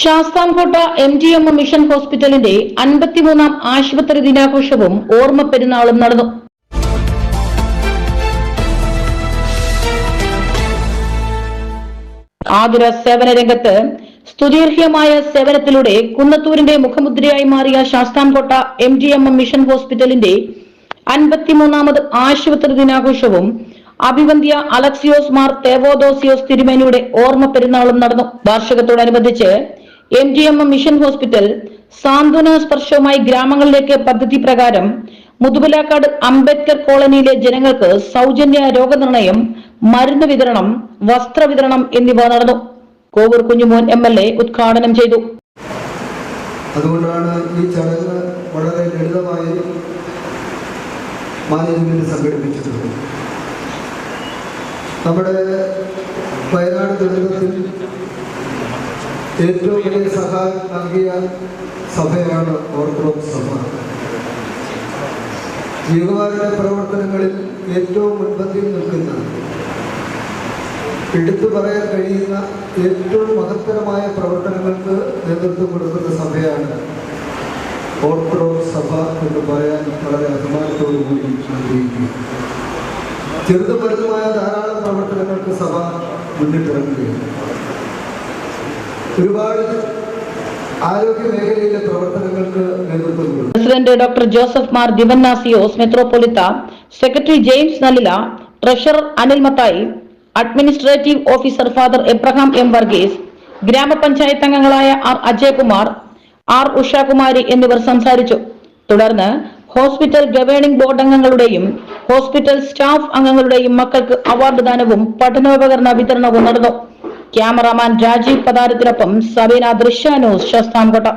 Sasthamkotta M G M mission ഹോസ്പിറ്റലിന്റെ അൻപത്തിമൂന്നാം ആശുപത്രി ദിനാഘോഷവും ഓർമ്മ പെരുന്നാളും നടന്നു. ആതുര സേവന രംഗത്ത് സ്തുതിർഹ്യമായ സേവനത്തിലൂടെ കുന്നത്തൂരിന്റെ മുഖമുദ്രയായി മാറിയ Sasthamcotta M G M mission ഹോസ്പിറ്റലിന്റെ അൻപത്തിമൂന്നാമത് ആശുപത്രി ദിനാഘോഷവും അഭിവന്ധ്യ അലക്സിയോസ് മാർ തേവോദോസിയോസ് തിരുമേനിയുടെ ഓർമ്മ പെരുന്നാളും നടന്നു. വാർഷികത്തോടനുബന്ധിച്ച് M G M mission hospital സാന്ത്വന സ്പർശവുമായി ഗ്രാമങ്ങളിലേക്ക് പദ്ധതി പ്രകാരം മുതുപലാക്കാട് അംബേദ്കർ കോളനിയിലെ ജനങ്ങൾക്ക് സൗജന്യ രോഗനിർണയം മരുന്ന് വിതരണം വസ്ത്ര വിതരണം എന്നിവ നടന്നു. Kovoor Kunjumon M L A ഉദ്ഘാടനം ചെയ്തു. അതുകൊണ്ടാണ് ഈ ചടങ്ങ് വളരെ ലളിതമായി മാനേജ്മെന്റ് സംഘടിപ്പിച്ചിട്ടുള്ളത്. നമ്മുടെ വയനാട് ദുരന്തത്തിൽ ഏറ്റവും വലിയ സഹായം നൽകിയ സഭയാണ് ഓർത്തഡോക്സ് സഭ. ജീവകാരുണ്യ പ്രവർത്തനങ്ങളിൽ ഏറ്റവും മുൻപന്തിയിൽ നിൽക്കുന്ന എടുത്തു പറയാൻ കഴിയുന്ന ഏറ്റവും മഹത്തരമായ പ്രവർത്തനങ്ങൾക്ക് നേതൃത്വം കൊടുക്കുന്ന സഭയാണ് ഓർത്തഡോക്സ് സഭ എന്ന് പറയാൻ വളരെ അഭിമാനത്തോടു കൂടി ആഗ്രഹിക്കുന്നു. ചെറുതും വലുതുമായ ധാരാളം പ്രവർത്തനങ്ങൾക്ക് സഭ മുന്നിട്ടിറങ്ങുകയാണ്. ഒരുപാട് ആരോഗ്യ മേഖലയിലെ പ്രവർത്തനങ്ങൾക്ക് നേതൃത്വം president doctor Joseph Mar Dionysius മെത്രോപൊളിത്ത secretary James നലില treasurer Anil Mathai administrative officer father Abraham M Varghese ഗ്രാമപഞ്ചായത്ത് അംഗങ്ങളായ ആർ അജയ്കുമാർ ആർ ഉഷാകുമാരി എന്നിവർ സംസാരിച്ചു. തുടർന്ന് ഹോസ്പിറ്റൽ ഗവേണിംഗ് ബോർഡ് അംഗങ്ങളുടെയും ഹോസ്പിറ്റൽ സ്റ്റാഫ് അംഗങ്ങളുടെയും മക്കൾക്ക് അവാർഡ് ദാനവും പഠനോപകരണ വിതരണവും നടന്നു. ക്യാമറാമാൻ രാജീവ് പതാരത്തിനൊപ്പം സബീന ദൃശ്യ ന്യൂസ് ശാസ്താംകോട്ട